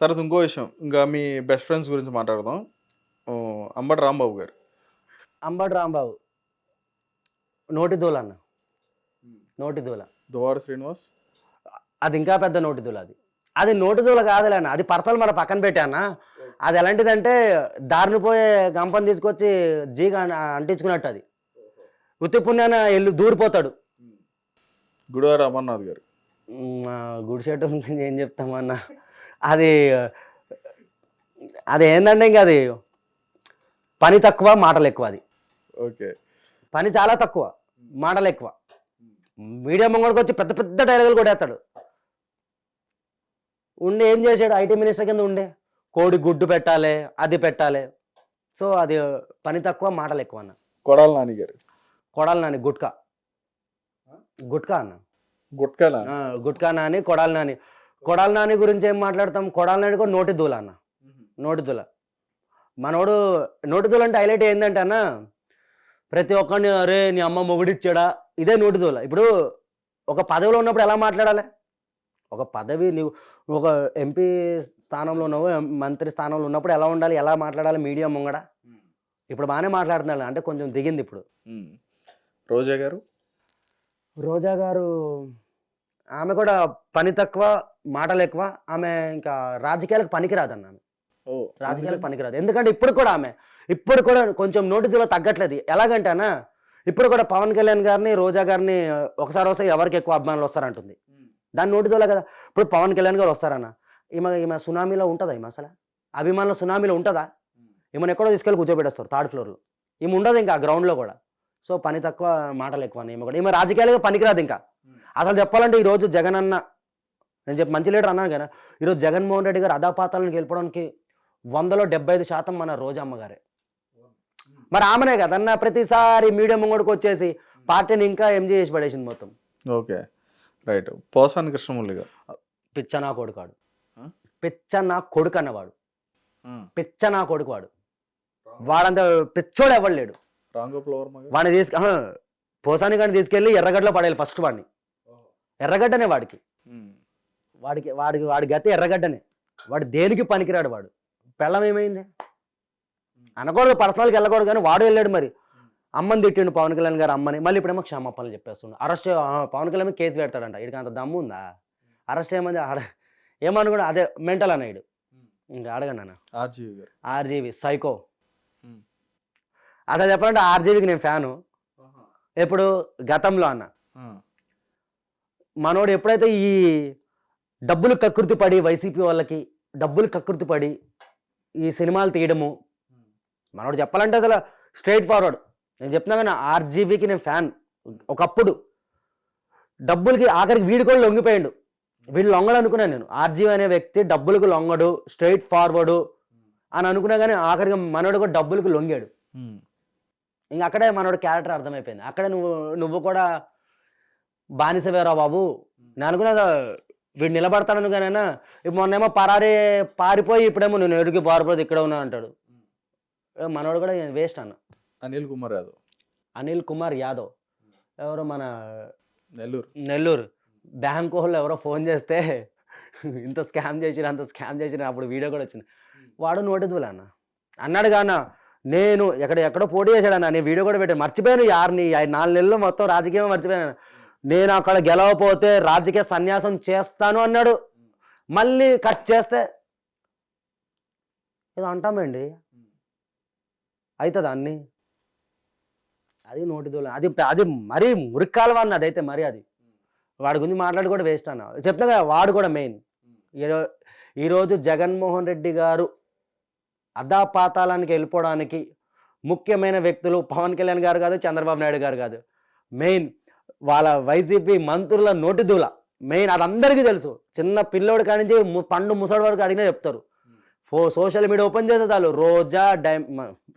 తర్వాత ఇంకో విషయం. ఇంకా మీ బెస్ట్ ఫ్రెండ్స్ గురించి మాట్లాడదాం. అంబటి రాంబాబు గారు. అంబటి రాంబాబు. నోటి దూల అన్న. నోటి దూల. దువాడ శ్రీనివాస్? అది ఇంకా పెద్ద నోటి దూల అది. అది నోటి దూల కాదులే అన్న. అది పర్సనల్ మన పక్కన పెట్టానా అది ఎలాంటిదంటే దారిని పోయే గంపని తీసుకొచ్చి జీగా అంటించుకున్నట్టు అది. ఉత్తి పుణ్యాన ఎల్లు దూరిపోతాడు. గుడివార అమర్నాథ్ గారు. గురించి ఏం చెప్తామన్న? అది అది ఏంటంటే ఇంకా అది పని తక్కువ మాటలు ఎక్కువ అది. ఓకే. పని చాలా తక్కువ మాటలు ఎక్కువ. మీడియా ముంగడికి వచ్చి పెద్ద పెద్ద డైలాగులు కొడేస్తాడు ఉండి ఏం చేశాడు? ఐటీ మినిస్టర్ కింద ఉండే. కోడి గుడ్డు పెట్టాలి అది పెట్టాలి. సో అది పని తక్కువ మాటలు ఎక్కువ అన్న. కొడాల నాని గారు. కొడాలి నాని గుట్కా. గుట్కా అన్న. గుట్కాల ఆ, గుట్కా నాని కొడాలి నాని. కొడాలి నాని గురించి ఏం మాట్లాడతాం? కొడాలి నాని కూడా నోటి దూల అన్న. నోటి దూల. మనోడు నోటి దూల అంటే హైలైట్ ఏంటంటే అన్న ప్రతి ఒక్కరిని అరే నీ అమ్మ మొగుడిచ్చాడా? ఇదే నోటి దూల. ఇప్పుడు ఒక పదవిలో ఉన్నప్పుడు ఎలా మాట్లాడాలి? ఒక పదవి నీవు ఒక ఎంపీ స్థానంలో ఉన్నావు మంత్రి స్థానంలో ఉన్నప్పుడు ఎలా ఉండాలి? ఎలా మాట్లాడాలి? మీడియా ముంగడ? ఇప్పుడు బాగానే మాట్లాడుతున్నాడు అంటే కొంచెం దిగింది ఇప్పుడు. రోజా గారు? రోజా గారు ఆమె కూడా పని తక్కువ మాటలు ఎక్కువ ఆమె ఇంకా రాజకీయాలకు పనికిరాదన్న ఆమె. ఓ రాజకీయాలకు పనికిరాదు. ఎందుకంటే ఇప్పుడు కూడా ఆమె ఇప్పుడు కూడా కొంచెం నోటితో తగ్గట్లేదు. ఎలాగంటే అన్న ఇప్పుడు కూడా పవన్ కళ్యాణ్ గారిని రోజా గారిని ఒకసారి వస్తే ఎవరికి ఎక్కువ అభిమానులు వస్తారంటుంది. దాని నోటితోలే కదా. ఇప్పుడు పవన్ కళ్యాణ్ గారు వస్తారన్న. ఈమె ఈమె సునామీలో ఉంటుందా ఈమె అసలు? అభిమానుల సునామీలో ఉంటుందా? ఈమెను ఎక్కడో తీసుకెళ్ళి కూర్చోబెట్టేస్తారు థర్డ్ ఫ్లోర్లో ఈమె ఉండదు ఇంకా గ్రౌండ్లో కూడా. సో పని తక్కువ మాటలు ఎక్కువ అని ఈమె కూడా. ఈమె రాజకీయాలుగా పనికిరాదు ఇంకా. అసలు చెప్పాలంటే ఈరోజు జగన్ అన్న నేను చెప్పి మంచి లీడర్ అన్నాను కదా ఈరోజు జగన్మోహన్ రెడ్డి గారు అదాపాతాలను గెలపడానికి వందలో డెబ్బై ఐదు శాతం మన రోజమ్మ గారే. మరి ఆమెనే కదన్న ప్రతిసారి మీడియా ముంగడికి వచ్చేసి పార్టీని ఇంకా ఎంజీ చేసి పడేసింది మొత్తం. Okay right. పోసాని కృష్ణమురళి గారు. పిచ్చనా కొడుకాడు? పిచ్చనా కొడుకు అన్నవాడు. పిచ్చనా కొడుకు వాడు వాడంత పిచ్చోడు ఎవడు లేడు. రాంగోపాల్ వర్మ గారు. వాడిని తీసుకు పోసాని కానీ తీసుకెళ్ళి ఎర్రగడ్డలో పడేయాలి ఫస్ట్ వాడిని. ఎర్రగడ్డనే వాడికి. వాడికి వాడికి వాడి గతి ఎర్రగడ్డనే. వాడు దేనికి పనికిరాడు వాడు? పెళ్ళం ఏమైంది? అనకూడదు పర్సనల్కి వెళ్ళకూడదు కానీ వాడు వెళ్ళాడు మరి. అమ్మని తిట్టిండు పవన్ కళ్యాణ్ గారు అమ్మని. మళ్ళీ ఇప్పుడేమో క్షమాపణలు చెప్పేస్తుండు. అరెస్ట్ పవన్ కళ్యాణ్ కేసు పెడతాడంట. ఇడికి అంత దమ్ము ఉందా? అరెస్ట్ చేయమని ఆడ ఏమనుకున్నా అదే మెంటల్ అన్నాడు ఇంకా అడగండి అన్న ఆర్జీవి గారు. RGV psycho. అసలు చెప్పాలంటే ఆర్జీవికి నేను ఫ్యాను. ఎప్పుడు? గతంలో అన్న. మనోడు ఎప్పుడైతే ఈ డబ్బులు కకృతి పడి వైసీపీ వాళ్ళకి డబ్బులు కకృతి పడి ఈ సినిమాలు తీయడము మనోడు చెప్పాలంటే అసలు స్ట్రైట్ ఫార్వర్డ్. నేను చెప్తున్నా కానీ ఆర్జీవీకి నేను ఫ్యాన్. ఒకప్పుడు డబ్బులకి ఆఖరికి వీడు కూడా లొంగిపోయాడు. వీడు లొంగడు అనుకున్నాను నేను. ఆర్జీవీ అనే వ్యక్తి డబ్బులకు లొంగడు స్ట్రైట్ ఫార్వర్డు అని అనుకున్నా కానీ ఆఖరికి మనోడు కూడా డబ్బులకు లొంగాడు. ఇంకా అక్కడే మనోడు క్యారెక్టర్ అర్థమైపోయింది. అక్కడే నువ్వు నువ్వు కూడా బానిసవేరా బాబు నేను అనుకున్నా వీడు నిలబడతాను కానీ ఇప్పుడు మొన్నేమో పరారి పారిపోయి ఇప్పుడేమో నేను ఎడుగు పారిపోతే ఇక్కడ ఉన్నా అంటాడు. మనోడు కూడా వేస్ట్ అన్న. అనిల్ కుమార్ యాదవ్. అనిల్ కుమార్ యాదవ్. ఎవరు మన నెల్లూరు. నెల్లూరు. బ్యాంక్ వాళ్ళు ఎవరో ఫోన్ చేస్తే ఇంత స్కామ్ చేసిన అంత స్కామ్ చేసిన అప్పుడు వీడియో కూడా వచ్చింది. వాడు నోటిద్దులే అన్న. అన్నాడు కాన నేను ఎక్కడ ఎక్కడో పోటీ చేశాడు అన్న నేను వీడియో కూడా పెట్టాను. మర్చిపోయాను యారిని నాలుగు నెలలు మొత్తం రాజకీయం మర్చిపోయాను నేను అక్కడ గెలవపోతే రాజకీయ సన్యాసం చేస్తాను అన్నాడు. మళ్ళీ కట్ చేస్తే ఏదో అంటామండి అవుతుంది అన్ని? అది నోటిదోల అది అది మరీ మురికాలవా అన్న అదైతే మరీ అది. వాడి గురించి మాట్లాడి కూడా వేస్ట్ అన్న. చెప్తున్నా కదా వాడు కూడా మెయిన్. ఈరో- ఈరోజు జగన్మోహన్ రెడ్డి గారు అదాపాతాలానికి వెళ్ళిపోవడానికి ముఖ్యమైన వ్యక్తులు పవన్ కళ్యాణ్ గారు కాదు చంద్రబాబు నాయుడు గారు కాదు. మెయిన్ వాళ్ళ వైసీపీ మంత్రుల నోటిదూల మెయిన్ అది అందరికీ తెలుసు. చిన్న పిల్లోడు కానించి ము- పండు ముసడి వరకు అడిగినా చెప్తారు. ఫో సోషల్ మీడియా ఓపెన్ చేస్తే చాలు. రోజా డై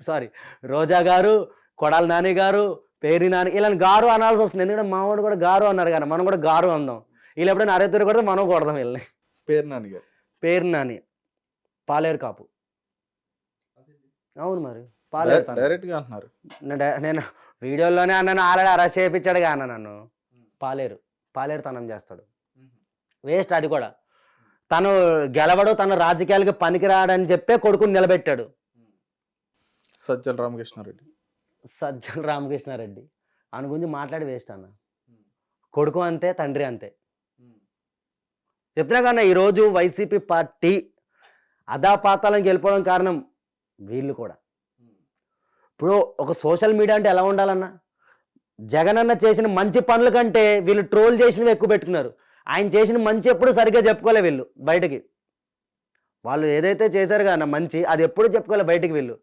సారీ రోజా గారు కొడాల నాని గారు పేరి నాని ఇలా గారు అనాల్సి వస్తుంది. ఎందుకంటే మావాడు కూడా గారు అన్నారు కానీ మనం కూడా గారు అందాం. వీళ్ళు ఎప్పుడైనా అరెత్తురు కొడితే మనం కొడదాం వీళ్ళని. పేరు నాని గారు. పేరు నాని. పాలేరు కాపు. అవును మరి. డైరెక్ట్గా అంటున్నారు. నేను వీడియోలోనే అన్నాను ఆల్రెడీ అరెస్ట్ చేయించాడు అన్న నన్ను. పాలేరు పాలేరు. తనం చేస్తాడు. వేస్ట్ అది కూడా. తను గెలవడు తన రాజకీయాలకి పనికిరాడని చెప్పే కొడుకుని నిలబెట్టాడు. సజ్జల రామకృష్ణారెడ్డి. సజ్జల రామకృష్ణారెడ్డి. ఆయన గురించి మాట్లాడి వేస్ట్ అన్న. కొడుకు అంతే తండ్రి అంతే. చెప్తున్నా కన్నా ఈరోజు వైసీపీ పార్టీ అదాపాతాలను గెలిపోవడం కారణం వీళ్ళు కూడా. ఇప్పుడు ఒక సోషల్ మీడియా అంటే ఎలా ఉండాలన్నా? జగన్ అన్న చేసిన మంచి పనుల కంటే వీళ్ళు ట్రోల్ చేసినవి ఎక్కువ పెట్టుకున్నారు. ఆయన చేసిన మంచి ఎప్పుడు సరిగ్గా చెప్పుకోలే వీళ్ళు బయటకి. వాళ్ళు ఏదైతే చేశారు కదా మంచి అది ఎప్పుడు చెప్పుకోలే బయటికి వీళ్ళు.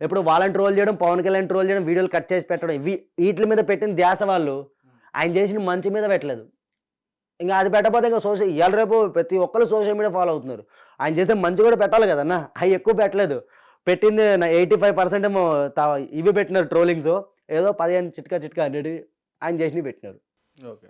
ఎప్పుడు వాళ్ళని ట్రోల్ చేయడం పవన్ కళ్యాణ్ ట్రోల్ చేయడం వీడియోలు కట్ చేసి పెట్టడం ఇవి వీటి మీద పెట్టిన ధ్యాస వాళ్ళు ఆయన చేసిన మంచి మీద పెట్టలేదు. ఇంకా అది పెట్టకపోతే ఇంకా సోషల్ ఇవాళ రేపు ప్రతి ఒక్కరు సోషల్ మీడియా ఫాలో అవుతున్నారు. ఆయన చేసే మంచి కూడా పెట్టాలి కదన్నా? అవి ఎక్కువ పెట్టలేదు. పెట్టింది ఎయిటీ ఫైవ్ పర్సెంట్ ఏమో తా- ఇవి పెట్టినారు ట్రోలింగ్స్ ఏదో పదిహేను చిట్కా చిట్కా అనేది ఆయన చేసినవి పెట్టినారు. ఓకే.